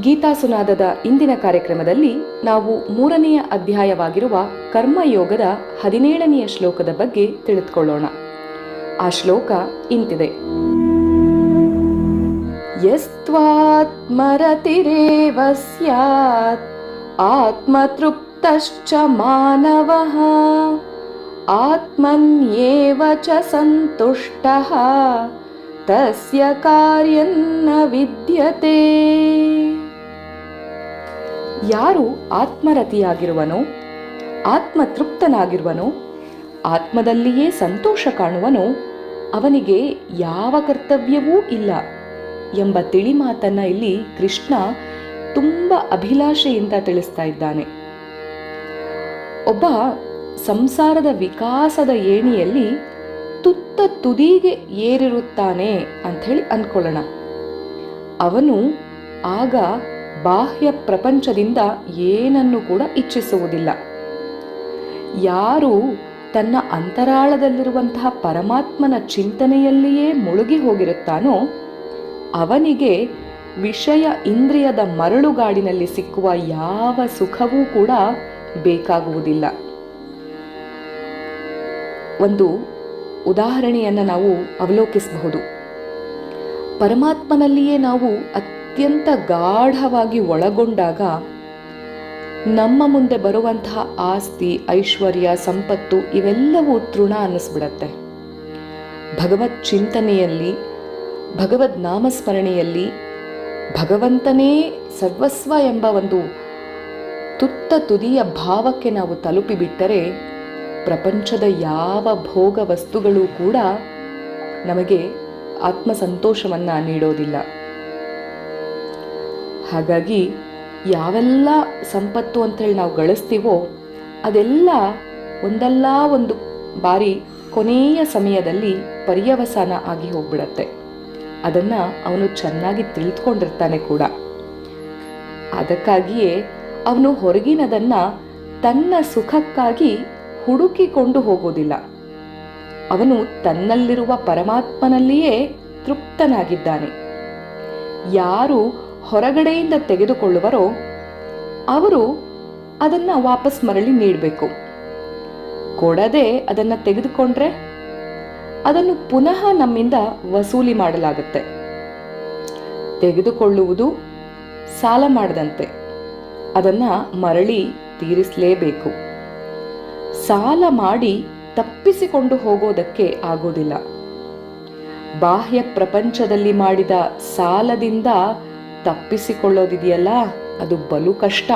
ಗೀತಾ ಸುನಾದದ ಇಂದಿನ ಕಾರ್ಯಕ್ರಮದಲ್ಲಿ ನಾವು ಮೂರನೆಯ ಅಧ್ಯಾಯವಾಗಿರುವ ಕರ್ಮಯೋಗದ ಹದಿನೇಳನೆಯ ಶ್ಲೋಕದ ಬಗ್ಗೆ ತಿಳಿದುಕೊಳ್ಳೋಣ. ಆ ಶ್ಲೋಕ ಇಂತಿದೆ. ಯಸ್ತ್ವಾತ್ಮರತಿರೇವ ಸ್ಯಾತ್ ಆತ್ಮತೃಪ್ತಶ್ಚ ಮಾನವಃ, ಆತ್ಮನ್ಯೇವ ಚ ಸಂತುಷ್ಟಃ. ತಸ್ಯ ಕಾರ್ಯನ್ನ ವಿದ್ಯತೆ. ಯಾರು ಆತ್ಮರತಿಯಾಗಿರುವನೋ, ಆತ್ಮತೃಪ್ತನಾಗಿರುವನೋ, ಆತ್ಮದಲ್ಲಿಯೇ ಸಂತೋಷ ಕಾಣುವನೋ, ಅವನಿಗೆ ಯಾವ ಕರ್ತವ್ಯವೂ ಇಲ್ಲ ಎಂಬ ತಿಳಿ ಮಾತನ್ನ ಇಲ್ಲಿ ಕೃಷ್ಣ ತುಂಬ ಅಭಿಲಾಷೆಯಿಂದ ತಿಳಿಸ್ತಾ ಇದ್ದಾನೆ. ಒಬ್ಬ ಸಂಸಾರದ ವಿಕಾಸದ ಏಣಿಯಲ್ಲಿ ತುದಿಗೆ ಏರಿರುತ್ತಾನೆ ಅಂಥೇಳಿ ಅನ್ಕೊಳ್ಳೋಣ ಅವನು ಆಗ ಬಾಹ್ಯ ಪ್ರಪಂಚದಿಂದ ಏನನ್ನು ಕೂಡ ಇಚ್ಛಿಸುವುದಿಲ್ಲ. ಯಾರು ತನ್ನ ಅಂತರಾಳದಲ್ಲಿರುವಂತಹ ಪರಮಾತ್ಮನ ಚಿಂತನೆಯಲ್ಲಿಯೇ ಮುಳುಗಿ ಹೋಗಿರುತ್ತಾನೋ, ಅವನಿಗೆ ವಿಷಯ ಇಂದ್ರಿಯದ ಮರಳುಗಾಡಿನಲ್ಲಿ ಸಿಕ್ಕುವ ಯಾವ ಸುಖವೂ ಕೂಡ ಬೇಕಾಗುವುದಿಲ್ಲ. ಒಂದು ಉದಾಹರಣೆಯನ್ನು ನಾವು ಅವಲೋಕಿಸಬಹುದು. ಪರಮಾತ್ಮನಲ್ಲಿಯೇ ನಾವು ಅತ್ಯಂತ ಗಾಢವಾಗಿ ಒಳಗೊಂಡಾಗ ನಮ್ಮ ಮುಂದೆ ಬರುವಂತಹ ಆಸ್ತಿ, ಐಶ್ವರ್ಯ, ಸಂಪತ್ತು ಇವೆಲ್ಲವೂ ತೃಣ ಅನ್ನಿಸ್ಬಿಡತ್ತೆ. ಭಗವತ್ ಚಿಂತನೆಯಲ್ಲಿ ಭಗವದ್ ನಾಮಸ್ಮರಣೆಯಲ್ಲಿ ಭಗವಂತನೇ ಸರ್ವಸ್ವ ಎಂಬ ಒಂದು ತುತ್ತ ತುದಿಯ ಭಾವಕ್ಕೆ ನಾವು ತಲುಪಿಬಿಟ್ಟರೆ ಪ್ರಪಂಚದ ಯಾವ ಭೋಗ ವಸ್ತುಗಳು ಕೂಡ ನಮಗೆ ಆತ್ಮ ಸಂತೋಷವನ್ನು ನೀಡೋದಿಲ್ಲ. ಹಾಗಾಗಿ ಯಾವೆಲ್ಲ ಸಂಪತ್ತು ಅಂತೇಳಿ ನಾವು ಗಳಿಸ್ತೀವೋ ಅದೆಲ್ಲ ಒಂದಲ್ಲ ಒಂದು ಬಾರಿ ಕೊನೆಯ ಸಮಯದಲ್ಲಿ ಪರ್ಯವಸಾನ ಆಗಿ ಹೋಗ್ಬಿಡತ್ತೆ. ಅದನ್ನ ಅವನು ಚೆನ್ನಾಗಿ ತಿಳಿದುಕೊಂಡಿರ್ತಾನೆ ಕೂಡ. ಅದಕ್ಕಾಗಿಯೇ ಅವನು ಹೊರಗಿನದನ್ನ ತನ್ನ ಸುಖಕ್ಕಾಗಿ ಹುಡುಕಿಕೊಂಡು ಹೋಗೋದಿಲ್ಲ. ಅವನು ತನ್ನಲ್ಲಿರುವ ಪರಮಾತ್ಮನಲ್ಲಿಯೇ ತೃಪ್ತನಾಗಿದ್ದಾನೆ. ಯಾರು ಹೊರಗಡೆಯಿಂದ ತೆಗೆದುಕೊಳ್ಳುವರೋ ಅವರು ಅದನ್ನ ವಾಪಸ್ ಮರಳಿ ನೀಡಬೇಕು. ಕೊಡದೆ ಅದನ್ನ ತೆಗೆದುಕೊಂಡ್ರೆ ಅದನ್ನು ಪುನಃ ನಮ್ಮಿಂದ ವಸೂಲಿ ಮಾಡಲಾಗುತ್ತೆ. ತೆಗೆದುಕೊಳ್ಳುವುದು ಸಾಲ ಮಾಡದಂತೆ. ಅದನ್ನ ಮರಳಿ ತೀರಿಸಲೇಬೇಕು. ಸಾಲ ಮಾಡಿ ತಪ್ಪಿಸಿಕೊಂಡು ಹೋಗೋದಕ್ಕೆ ಆಗೋದಿಲ್ಲ. ಬಾಹ್ಯ ಪ್ರಪಂಚದಲ್ಲಿ ಮಾಡಿದ ಸಾಲದಿಂದ ತಪ್ಪಿಸಿಕೊಳ್ಳೋದಿದೆಯಲ್ಲ, ಅದು ಬಲು ಕಷ್ಟ.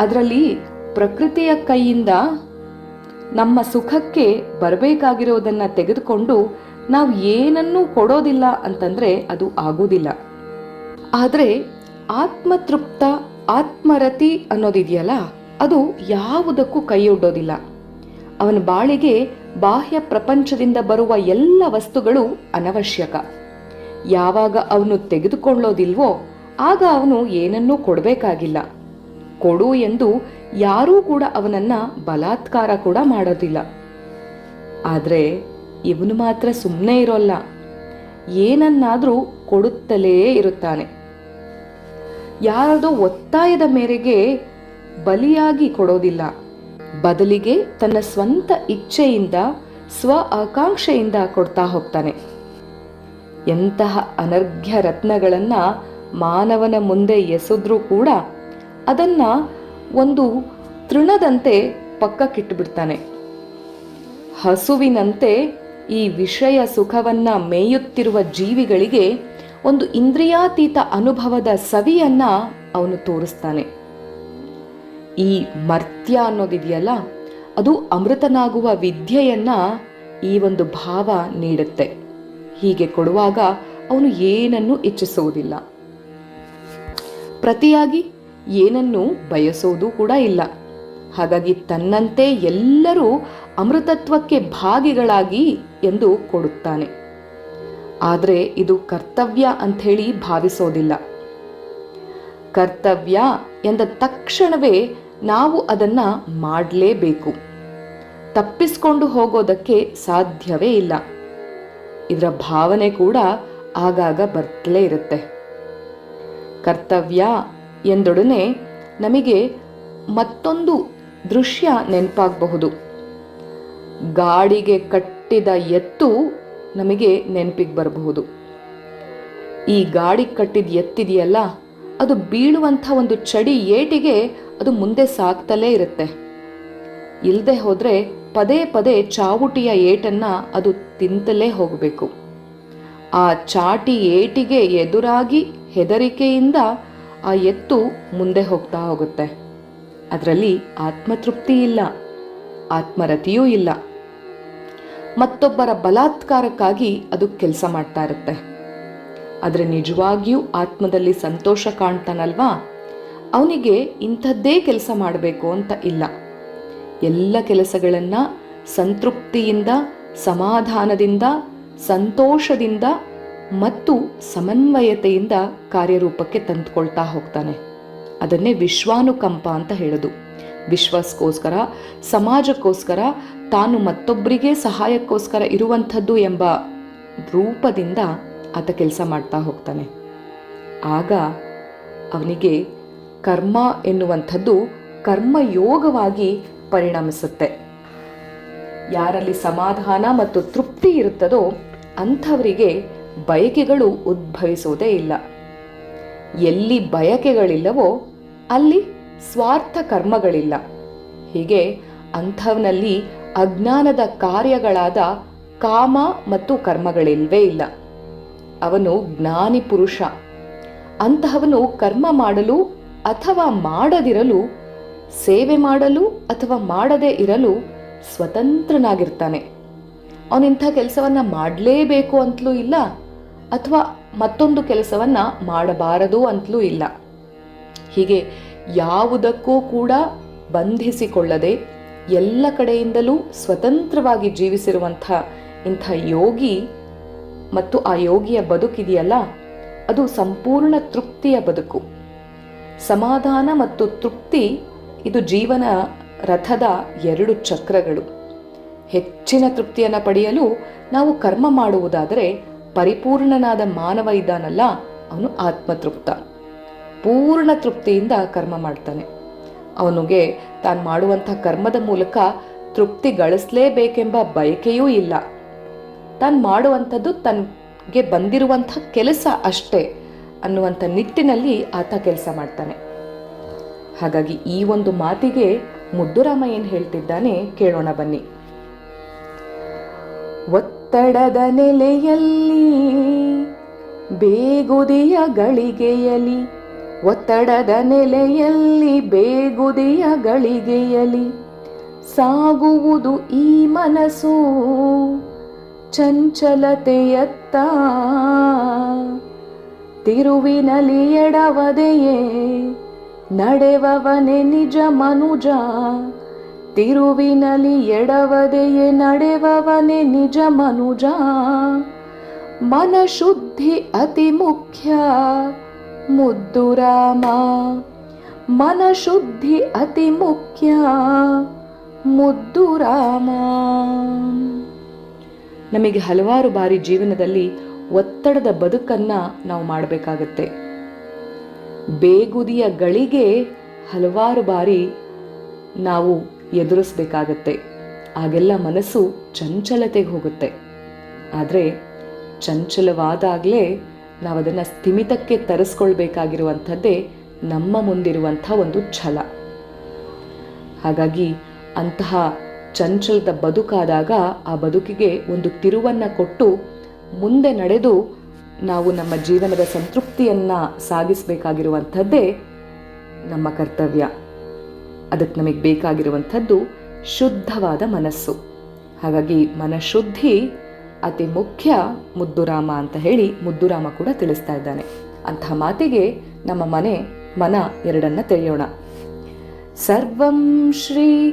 ಅದರಲ್ಲಿ ಪ್ರಕೃತಿಯ ಕೈಯಿಂದ ನಮ್ಮ ಸುಖಕ್ಕೆ ಬರಬೇಕಾಗಿರೋದನ್ನ ತೆಗೆದುಕೊಂಡು ನಾವು ಏನನ್ನೂ ಕೊಡೋದಿಲ್ಲ ಅಂತಂದ್ರೆ ಅದು ಆಗೋದಿಲ್ಲ. ಆದರೆ ಆತ್ಮತೃಪ್ತ, ಆತ್ಮರತಿ ಅನ್ನೋದಿದೆಯಲ್ಲ ಅದು ಯಾವುದಕ್ಕೂ ಕೈಯೊಡ್ಡೋದಿಲ್ಲ ಅವನ ಬಾಳಿಗೆ ಬಾಹ್ಯ ಪ್ರಪಂಚದಿಂದ ಬರುವ ಎಲ್ಲ ವಸ್ತುಗಳು ಅನವಶ್ಯಕ. ಯಾವಾಗ ಅವನು ತೆಗೆದುಕೊಳ್ಳೋದಿಲ್ವೋ ಆಗ ಅವನು ಏನನ್ನೂ ಕೊಡಬೇಕಾಗಿಲ್ಲ. ಕೊಡು ಎಂದು ಯಾರೂ ಕೂಡ ಅವನನ್ನ ಬಲಾತ್ಕಾರ ಕೂಡ ಮಾಡೋದಿಲ್ಲ. ಆದರೆ ಇವನು ಮಾತ್ರ ಸುಮ್ಮನೆ ಇರೋಲ್ಲ. ಏನನ್ನಾದರೂ ಕೊಡುತ್ತಲೇ ಇರುತ್ತಾನೆ. ಯಾರದೋ ಒತ್ತಾಯದ ಮೇರೆಗೆ ಬಲಿಯಾಗಿ ಕೊಡೋದಿಲ್ಲ. ಬದಲಿಗೆ ತನ್ನ ಸ್ವಂತ ಇಚ್ಛೆಯಿಂದ, ಸ್ವ ಆಕಾಂಕ್ಷೆಯಿಂದ ಕೊಡ್ತಾ ಹೋಗ್ತಾನೆ. ಎಂತಹ ಅನರ್ಘ್ಯ ರತ್ನಗಳನ್ನ ಮಾನವನ ಮುಂದೆ ಎಸೆದ್ರೂ ಕೂಡ ಅದನ್ನ ಒಂದು ತೃಣದಂತೆ ಪಕ್ಕಕ್ಕಿಟ್ಟುಬಿಡ್ತಾನೆ ಹಸುವಿನಂತೆ ಈ ವಿಷಯ ಸುಖವನ್ನ ಮೇಯುತ್ತಿರುವ ಜೀವಿಗಳಿಗೆ ಒಂದು ಇಂದ್ರಿಯಾತೀತ ಅನುಭವದ ಸವಿಯನ್ನ ಅವನು ತೋರಿಸ್ತಾನೆ. ಈ ಮರ್ತ್ಯ ಅನ್ನೋದಿದೆಯಲ್ಲ, ಅದು ಅಮೃತನಾಗುವ ವಿದ್ಯೆಯನ್ನ ಈ ಒಂದು ಭಾವ ನೀಡುತ್ತೆ. ಹೀಗೆ ಕೊಡುವಾಗ ಅವನು ಏನನ್ನು ಇಚ್ಛಿಸುವುದಿಲ್ಲ. ಪ್ರತಿಯಾಗಿ ಏನನ್ನು ಬಯಸೋದು ಕೂಡ ಇಲ್ಲ. ಹಾಗಾಗಿ ತನ್ನಂತೆ ಎಲ್ಲರೂ ಅಮೃತತ್ವಕ್ಕೆ ಭಾಗಿಗಳಾಗಿ ಎಂದು ಕೊಡುತ್ತಾನೆ. ಆದರೆ ಇದು ಕರ್ತವ್ಯ ಅಂಥೇಳಿ ಭಾವಿಸೋದಿಲ್ಲ. ಕರ್ತವ್ಯ ಎಂದ ತಕ್ಷಣವೇ ನಾವು ಅದನ್ನ ಮಾಡಲೇಬೇಕು. ತಪ್ಪಿಸ್ಕೊಂಡು ಹೋಗೋದಕ್ಕೆ ಸಾಧ್ಯವೇ ಇಲ್ಲ. ಇದರ ಭಾವನೆ ಕೂಡ ಆಗಾಗ ಬರ್ತಲೇ ಇರುತ್ತೆ. ಕರ್ತವ್ಯ ಎಂದೊಡನೆ ನಮಗೆ ಮತ್ತೊಂದು ದೃಶ್ಯ ನೆನಪಾಗಬಹುದು. ಗಾಡಿಗೆ ಕಟ್ಟಿದ ಎತ್ತು ನಮಗೆ ನೆನಪಿಗೆ ಬರಬಹುದು. ಈ ಗಾಡಿ ಕಟ್ಟಿದ ಎತ್ತಿದೆಯಲ್ಲ ಅದು ಬೀಳುವಂಥ ಒಂದು ಚಡಿ ಏಟಿಗೆ ಅದು ಮುಂದೆ ಸಾಕ್ತಲೇ ಇರುತ್ತೆ. ಇಲ್ಲದೆ ಹೋದರೆ ಪದೇ ಪದೇ ಚಾವುಟಿಯ ಏಟನ್ನ ಅದು ತಿಂತಲೇ ಹೋಗಬೇಕು. ಆ ಚಾಟಿ ಏಟಿಗೆ ಎದುರಾಗಿ ಹೆದರಿಕೆಯಿಂದ ಆ ಎತ್ತು ಮುಂದೆ ಹೋಗ್ತಾ ಹೋಗುತ್ತೆ. ಅದರಲ್ಲಿ ಆತ್ಮತೃಪ್ತಿ ಇಲ್ಲ, ಆತ್ಮರತಿಯೂ ಇಲ್ಲ. ಮತ್ತೊಬ್ಬರ ಬಲಾತ್ಕಾರಕ್ಕಾಗಿ ಅದು ಕೆಲಸ ಮಾಡ್ತಾ ಇರುತ್ತೆ. ಆದರೆ ನಿಜವಾಗಿಯೂ ಆತ್ಮದಲ್ಲಿ ಸಂತೋಷ ಕಾಣ್ತಾನಲ್ವಾ? ಅವನಿಗೆ ಇಂಥದ್ದೇ ಕೆಲಸ ಮಾಡಬೇಕು ಅಂತ ಇಲ್ಲ. ಎಲ್ಲ ಕೆಲಸಗಳನ್ನು ಸಂತೃಪ್ತಿಯಿಂದ, ಸಮಾಧಾನದಿಂದ, ಸಂತೋಷದಿಂದ ಮತ್ತು ಸಮನ್ವಯತೆಯಿಂದ ಕಾರ್ಯರೂಪಕ್ಕೆ ತಂದುಕೊಳ್ತಾ ಹೋಗ್ತಾನೆ. ಅದನ್ನೇ ವಿಶ್ವಾನುಕಂಪ ಅಂತ ಹೇಳೋದು. ವಿಶ್ವಾಸಕ್ಕೋಸ್ಕರ ಸಮಾಜಕ್ಕೋಸ್ಕರ, ತಾನು ಮತ್ತೊಬ್ಬರಿಗೆ ಸಹಾಯಕ್ಕೋಸ್ಕರ ಇರುವಂಥದ್ದು ಎಂಬ ರೂಪದಿಂದ ಆತ ಕೆಲಸ ಮಾಡ್ತಾ ಹೋಗ್ತಾನೆ. ಆಗ ಅವನಿಗೆ ಕರ್ಮ ಎನ್ನುವಂಥದ್ದು ಕರ್ಮಯೋಗವಾಗಿ ಪರಿಣಮಿಸುತ್ತೆ. ಯಾರಲ್ಲಿ ಸಮಾಧಾನ ಮತ್ತು ತೃಪ್ತಿ ಇರುತ್ತದೋ ಅಂಥವರಿಗೆ ಬಯಕೆಗಳು ಉದ್ಭವಿಸೋದೇ ಇಲ್ಲ. ಎಲ್ಲಿ ಬಯಕೆಗಳಿಲ್ಲವೋ ಅಲ್ಲಿ ಸ್ವಾರ್ಥ ಕರ್ಮಗಳಿಲ್ಲ. ಹೀಗೆ ಅಂಥವನಲ್ಲಿ ಅಜ್ಞಾನದ ಕಾರ್ಯಗಳಾದ ಕಾಮ ಮತ್ತು ಕರ್ಮಗಳಿಲ್ವೇ ಇಲ್ಲ. ಅವನು ಜ್ಞಾನಿ ಪುರುಷ. ಅಂತಹವನು ಕರ್ಮ ಮಾಡಲು ಅಥವಾ ಮಾಡದಿರಲು, ಸೇವೆ ಮಾಡಲು ಅಥವಾ ಮಾಡದೇ ಇರಲು ಸ್ವತಂತ್ರನಾಗಿರ್ತಾನೆ. ಅವನಿಂಥ ಕೆಲಸವನ್ನ ಮಾಡಲೇಬೇಕು ಅಂತಲೂ ಇಲ್ಲ, ಅಥವಾ ಮತ್ತೊಂದು ಕೆಲಸವನ್ನ ಮಾಡಬಾರದು ಅಂತಲೂ ಇಲ್ಲ. ಹೀಗೆ ಯಾವುದಕ್ಕೂ ಕೂಡ ಬಂಧಿಸಿಕೊಳ್ಳದೆ ಎಲ್ಲ ಕಡೆಯಿಂದಲೂ ಸ್ವತಂತ್ರವಾಗಿ ಜೀವಿಸಿರುವಂಥ ಇಂಥ ಯೋಗಿ ಮತ್ತು ಆ ಯೋಗಿಯ ಬದುಕಿದೆಯಲ್ಲ, ಅದು ಸಂಪೂರ್ಣ ತೃಪ್ತಿಯ ಬದುಕು. ಸಮಾಧಾನ ಮತ್ತು ತೃಪ್ತಿ, ಇದು ಜೀವನ ರಥದ ಎರಡು ಚಕ್ರಗಳು. ಹೆಚ್ಚಿನ ತೃಪ್ತಿಯನ್ನು ಪಡೆಯಲು ನಾವು ಕರ್ಮ ಮಾಡುವುದಾದರೆ ಪರಿಪೂರ್ಣನಾದ ಮಾನವ ಇದ್ದಾನಲ್ಲ, ಅವನು ಆತ್ಮತೃಪ್ತ. ಪೂರ್ಣ ತೃಪ್ತಿಯಿಂದ ಕರ್ಮ ಮಾಡ್ತಾನೆ. ಅವನಿಗೆ ತಾನು ಮಾಡುವಂಥ ಕರ್ಮದ ಮೂಲಕ ತೃಪ್ತಿ ಗಳಿಸಲೇಬೇಕೆಂಬ ಬಯಕೆಯೂ ಇಲ್ಲ. ತಾನು ಮಾಡುವಂಥದ್ದು ತನಗೆ ಬಂದಿರುವಂಥ ಕೆಲಸ ಅಷ್ಟೇ ಅನ್ನುವಂಥ ನಿಟ್ಟಿನಲ್ಲಿ ಆತ ಕೆಲಸ ಮಾಡ್ತಾನೆ. ಹಾಗಾಗಿ ಈ ಒಂದು ಮಾತಿಗೆ ಮುದ್ದುರಾಮ ಏನು ಹೇಳ್ತಿದ್ದಾನೆ ಕೇಳೋಣ ಬನ್ನಿ. ಒತ್ತಡದ ನೆಲೆಯಲ್ಲಿ ಬೇಗುದಿಯ ಗಳಿಗೆಯಲಿ ಒತ್ತಡದ ನೆಲೆಯಲ್ಲಿ ಬೇಗುದಿಯ ಗಳಿಗೆಯಲಿ ಸಾಗುವುದು ಈ ಮನಸ್ಸು. ಚಂಚಲತೆಯತ್ತ ತಿರುವಿನಲಿ ಎಡವದೆಯೇ ನಡೆವವನೆ ನಿಜ ಮನುಜ. ತಿರುವಿನಲಿ ಎಡವದೆಯೇ ನಡೆವವನೆ ನಿಜ ಮನುಜ. ಮನಶುದ್ಧಿ ಅತಿ ಮುಖ್ಯ ಮುದ್ದು ರಾಮ. ಮನಶುದ್ಧಿ ಅತಿ ಮುಖ್ಯ ಮುದ್ದು ರಾಮ. ನಮಗೆ ಹಲವಾರು ಬಾರಿ ಜೀವನದಲ್ಲಿ ಒತ್ತಡದ ಬದುಕನ್ನ ನಾವು ಮಾಡಬೇಕಾಗತ್ತೆ. ಬೇಗುದಿಯ ಗಳಿಗೆ ಹಲವಾರು ಬಾರಿ ನಾವು ಎದುರಿಸಬೇಕಾಗತ್ತೆ. ಆಗೆಲ್ಲ ಮನಸ್ಸು ಚಂಚಲತೆಗೆ ಹೋಗುತ್ತೆ. ಆದರೆ ಚಂಚಲವಾದಾಗಲೇ ನಾವು ಅದನ್ನು ಸ್ಥಿಮಿತಕ್ಕೆ ತರಿಸ್ಕೊಳ್ಬೇಕಾಗಿರುವಂಥದ್ದೇ ನಮ್ಮ ಮುಂದಿರುವಂಥ ಒಂದು ಛಲ. ಹಾಗಾಗಿ ಅಂತಹ ಚಂಚಲದ ಬದುಕಾದಾಗ ಆ ಬದುಕಿಗೆ ಒಂದು ತಿರುವನ್ನು ಕೊಟ್ಟು ಮುಂದೆ ನಡೆದು ನಾವು ನಮ್ಮ ಜೀವನದ ಸಂತೃಪ್ತಿಯನ್ನು ಸಾಗಿಸಬೇಕಾಗಿರುವಂಥದ್ದೇ ನಮ್ಮ ಕರ್ತವ್ಯ. ಅದಕ್ಕೆ ನಮಗೆ ಬೇಕಾಗಿರುವಂಥದ್ದು ಶುದ್ಧವಾದ ಮನಸ್ಸು. ಹಾಗಾಗಿ ಮನಶುದ್ಧಿ ಅತಿ ಮುಖ್ಯ ಮುದ್ದುರಾಮ ಅಂತ ಹೇಳಿ ಮುದ್ದುರಾಮ ಕೂಡ ತಿಳಿಸ್ತಾ ಇದ್ದಾನೆ. ಅಂತಹ ಮಾತಿಗೆ ನಮ್ಮ ಮನೆ, ಮನ ಎರಡನ್ನ ತೆರೆಯೋಣ. ಸರ್ವಂ ಶ್ರೀ